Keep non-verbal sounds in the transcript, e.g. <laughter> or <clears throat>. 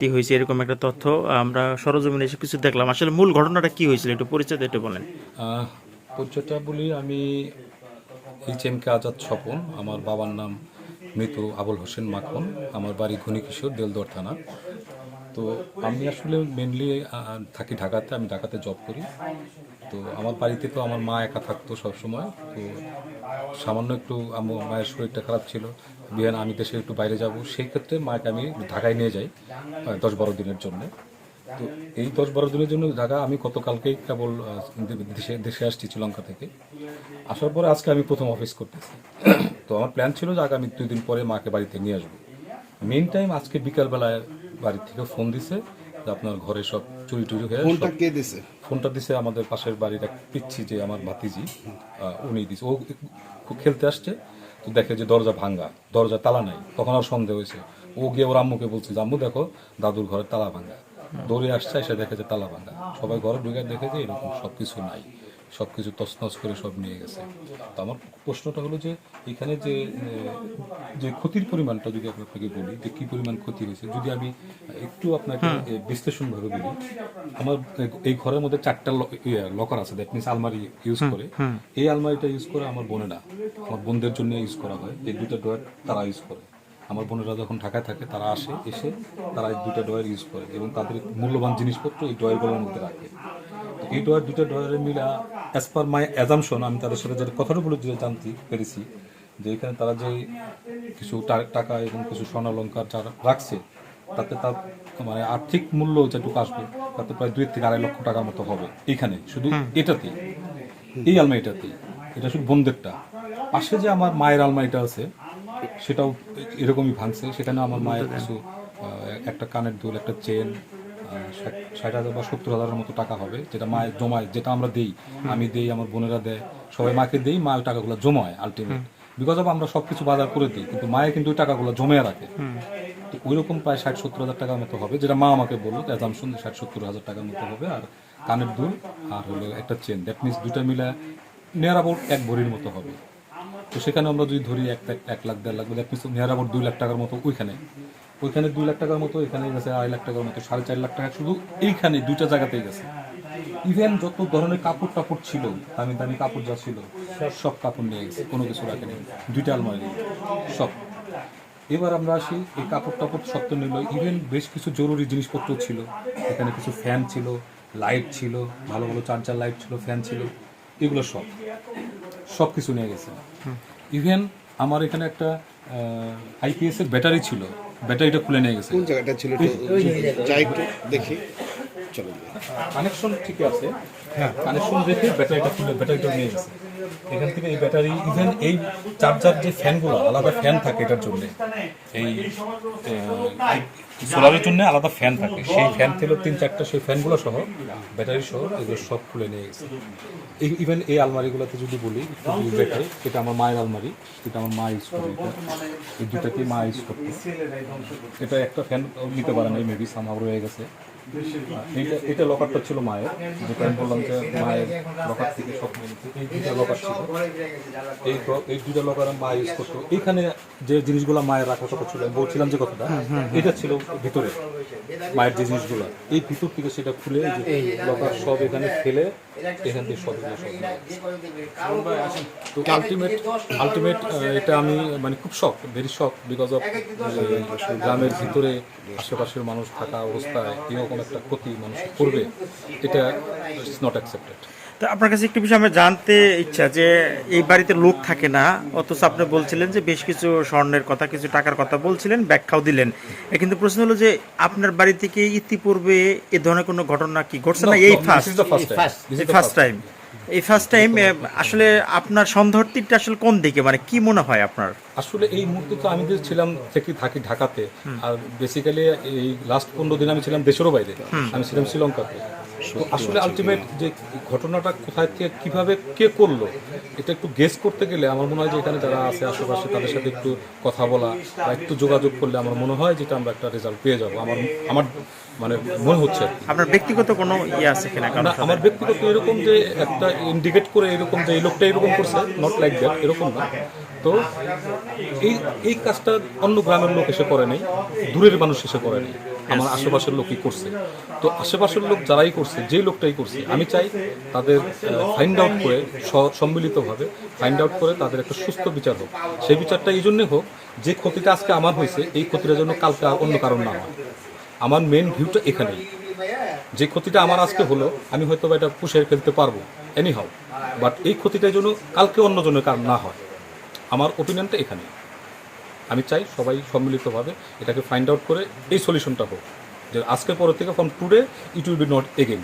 কি হয়েছে এরকম একটা তথ্য, আমরা সরজমিনে এসে কিছু দেখলাম। আসলে মূল ঘটনাটা কি হয়েছিল? একটু পরিচয় একটু বলেন। পরিচয়টা বলি, আমি এইচ আজাদ স্বপন, আমার বাবার নাম মৃত আবুল হোসেন মাখন, আমার বাড়ি ঘনিকিশোর, দেলদর থানা। তো আমি আসলে মেনলি থাকি ঢাকাতে, আমি ঢাকাতে জব করি। তো আমার বাড়িতে তো আমার মা একা থাকতো সবসময়, তো সামান্য একটু আমার মায়ের শরীরটা খারাপ ছিল। বিহান, আমি দেশে একটু বাইরে যাব, সেই ক্ষেত্রে মাকে আমি ঢাকায় নিয়ে যাই দশ বারো দিনের জন্য। তো এই দশ বারো দিনের জন্য ঢাকা আমি গতকালকেই কেবল দেশে দেশে আসছি শ্রীলঙ্কা থেকে। আসার পরে আজকে আমি প্রথম অফিস করতেছি। <clears throat> তো আমার প্ল্যান ছিল যে আগামী দুই দিন পরে মাকে বাড়িতে নিয়ে আসব। মেন টাইম আজকে বিকালবেলায় বাড়ি থেকে ফোন দিছে। আপনার ঘরে সব চুরি টুরি হয়ে ফোনটা কে দিছে? ফোনটা দিছে আমাদের পাশের বাড়ির এক পিচ্ছি যে আমার ভাতিজি। আহ, উনি দিছে। ও খুব খেলতে আসছে তো দেখে যে দরজা ভাঙ্গা দরজা তালা নাই। তখন আর সন্দেহ হয়েছে। ও গিয়ে ওর আম্মুকে বলছে যে আম্মু দেখো দাদুর ঘরে তালা ভাঙ্গা। দৌড়ে আসছে এসে দেখে যে তালা ভাঙ্গা। সবাই ঘরে ঢুকে দেখে যে এরকম সব কিছু নাই। সব কিছু তছনছ করে সব নিয়ে গেছে। তো আমার প্রশ্নটা হলো যে এখানে যে যে ক্ষতির পরিমাণটা যদি আমি আপনাকে বলি যে কি পরিমাণ ক্ষতি হয়েছে যদি আমি একটু আপনাকে বিশ্লেষণভাবে বলি আমার এই ঘরের মধ্যে চারটা লকার আছে দ্যাট মিনস আলমারি ইউজ করে। এই আলমারিটা ইউজ করে আমার বোনেরা আমার বোনদের জন্য ইউজ করা হয় এই দুটো ডয়ার তারা ইউজ করে। আমার বোনেরা যখন ঢাকায় থাকে তারা আসে এসে তারা এই দুটো ডয়ার ইউজ করে এবং তাদের মূল্যবান জিনিসপত্র এই ডয়ারগুলোর মধ্যে রাখে। এই ডয়ার দুটা ডয়ারের মিলা অ্যাজ পার মাই অ্যাজামশন আমি তাদের সাথে যেটা কথাটা বলে যে জানতে পেরেছি যে এখানে তারা যে কিছু টাকা এবং কিছু স্বর্ণালঙ্কার যারা রাখছে তাতে তার মানে আর্থিক মূল্য যেটুকু আসবে তাতে প্রায় দুই থেকে আড়াই লক্ষ টাকার মতো হবে এখানে। শুধু এটাতেই এই আলমারিটাতেই এটা শুধু বন্ধেরটা। পাশে যে আমার মায়ের আলমারিটা আছে সেটাও এরকমই ভাঙছে। সেখানে আমার মায়ের কিছু একটা কানের দুল একটা চেন ষাট হাজার বা সত্তর হাজারের মতো টাকা হবে যেটা মায়ের জমায় যেটা আমরা দেই আমি দেই আমার বোনেরা দেয় সবাই মাকে দেই মা ওই টাকাগুলো জমায় আলটিমেট বিকজ অফ আমরা সবকিছু বাজার করে দিই কিন্তু মায়ে কিন্তু ওই টাকাগুলো জমিয়ে রাখে। তো ওইরকম প্রায় ষাট সত্তর হাজার টাকার মতো হবে যেটা মা আমাকে বলল অ্যাজামশন ষাট সত্তর হাজার টাকার মতো হবে আর কানের দুল আর হলো একটা চেন দ্যাট মিনস দুটা মিলে নিয়ার অ্যাবাউট এক ভরির মতো হবে। তো সেখানে আমরা যদি ধরি এক লাখ এক লাখ দেড় lakh that means near about দুই লাখ টাকার মতো ওইখানে। ওইখানে দুই লাখ টাকার মতো এখানে গেছে আড়াই লাখ টাকার মতো সাড়ে চার লাখ টাকা। শুধু এইখানে দুইটা জায়গাতেই গেছে। ইভেন যত ধরনের কাপড় টাপড় ছিল দামি দামি কাপড় যা ছিল সব কাপড় নিয়ে গেছে কোনো কিছু রাখেনি। দুইটা আলমারি সব। এবার আমরা আসি এই কাপড় টাপড় তো নিল ইভেন বেশ কিছু জরুরি জিনিসপত্র ছিল। এখানে কিছু ফ্যান ছিল লাইট ছিল ভালো ভালো চার্জার লাইট ছিল ফ্যান ছিল এগুলো সব। সব কিছু নিয়ে গেছে। ইভেন আমার এখানে একটা আইপিএসের ব্যাটারি ছিল। ব্যাটারিটা খুলে নিয়ে গেছে। কোন জায়গাটা ছিল একটু যাই একটু দেখি। চলো। কানেকশন ঠিক আছে। হ্যাঁ। কানেকশন রেখে ব্যাটারিটা খুলে ব্যাটারিটা নিয়ে গেছে। এখান থেকে এই ব্যাটারি ইভেন এই চার্জার যে ফ্যানগুলো, আলাদা ফ্যান থাকে এটার জন্য। এই সোলারের জন্য আলাদা ফ্যান থাকে। সেই ফ্যান থেকে তিন চারটা সেই ফ্যানগুলো সহ, ব্যাটারি সহ এগুলো সব খুলে নিয়ে গেছে। ইভেন এই আলমারিগুলোতে যদি বলি ব্যাটারি এটা আমার মায়ের আলমারি, এটা আমার মা ইউজ করে এই দুটাকে মা ইউজ করতে। এটা একটা ফ্যান নিতে পারে না মেবি সামাও রয়ে গেছে। এটা লকারটা ছিল মায়ের যেটা আমি বললাম যে মায়ের লকার থেকে সব এই দুইটা লকার ছিল। এই এই দুইটা লকার মা ইউজ করতো। এইখানে যে জিনিসগুলো মায়ের রাখার কথা ছিল আমি বলছিলাম যে কথাটা এটা ছিল ভিতরে মায়ের যে জিনিসগুলো। এই ভিতর থেকে সেটা খুলে এই লকার সব এখানে ফেলে এখান থেকে সব। তো আলটিমেট আলটিমেট এটা আমি মানে খুব শখ ভেরি শখ বিকজ অফ গ্রামের ভিতরে আশেপাশের মানুষ থাকা অবস্থায় এরকম একটা ক্ষতি মানুষ করবে এটা ইটস নট অ্যাকসেপ্টেড তো আপনার কাছে একটু বিষয় আমরা জানতে ইচ্ছা যে এই বাড়িতে লোক থাকে না অথচ আপনি বলছিলেন যে বেশ কিছু স্বর্ণের কথা কিছু টাকার কথা বলছিলেন ব্যাখ্যাও দিলেন। কিন্তু প্রশ্ন হলো যে আপনার বাড়ি থেকে ইতিপূর্বে এ ধরনের কোনো ঘটনা কি ঘটছে না? এই ফার্স্ট ফার্স্ট টাইম এই ফার্স্ট টাইম আসলে আপনার সন্ধর্তিটা আসলে কোন দিকে? মানে কি মনে হয় আপনার? আসলে এই মুহূর্তে তো আমি যে ছিলাম থেকে থাকি ঢাকাতে আর বেসিক্যালি এই লাস্ট পনেরো দিন আমি ছিলাম দেশেরও বাইরে। আমি ছিলাম শ্রীলঙ্কাতে। আসলে আলটিমেট যে ঘটনাটা কোথায় থেকে কীভাবে কে করল এটা একটু গেস করতে গেলে আমার মনে হয় যে এখানে যারা আছে আশেপাশে তাদের সাথে একটু কথা বলা বা একটু যোগাযোগ করলে আমার মনে হয় যেটা আমরা একটা রেজাল্ট পেয়ে যাব। আমার আমার মানে মনে হচ্ছে আপনার ব্যক্তিগত কোনো ইয়ে আছে কিনা কারণ আমার ব্যক্তিগত এরকম যে একটা ইন্ডিকেট করে এরকম যে এই লোকটা এরকম করছে নট লাইক দ্যাট এরকম না। তো এই এই কাজটা অন্য গ্রামের লোক এসে করে নাই দূরের মানুষ এসে করে নাই। আমার আশেপাশের লোকই করছে। তো আশেপাশের লোক যারাই করছে যেই লোকটাই করছে আমি চাই তাদের ফাইন্ড আউট করে সম্মিলিতভাবে ফাইন্ড আউট করে তাদের একটা সুস্থ বিচার হোক। সেই বিচারটা এই জন্যে হোক যে ক্ষতিটা আজকে আমার হয়েছে এই ক্ষতিটা যেন কালকে আর অন্য কারণ না হয়। আমার মেন ভিউটা এখানেই। যে ক্ষতিটা আমার আজকে হলো আমি হয়তো বা এটা পুষে ফেলতে পারব এনি হাউ বাট এই ক্ষতিটা যেন কালকে অন্যজনের কারণ না হয়। আমার ওপিনিয়নটা এখানে আমি চাই সবাই সম্মিলিতভাবে এটাকে ফাইন্ড আউট করে এই সলিউশনটা হোক। যে আজকের পরের থেকে from today it will be not again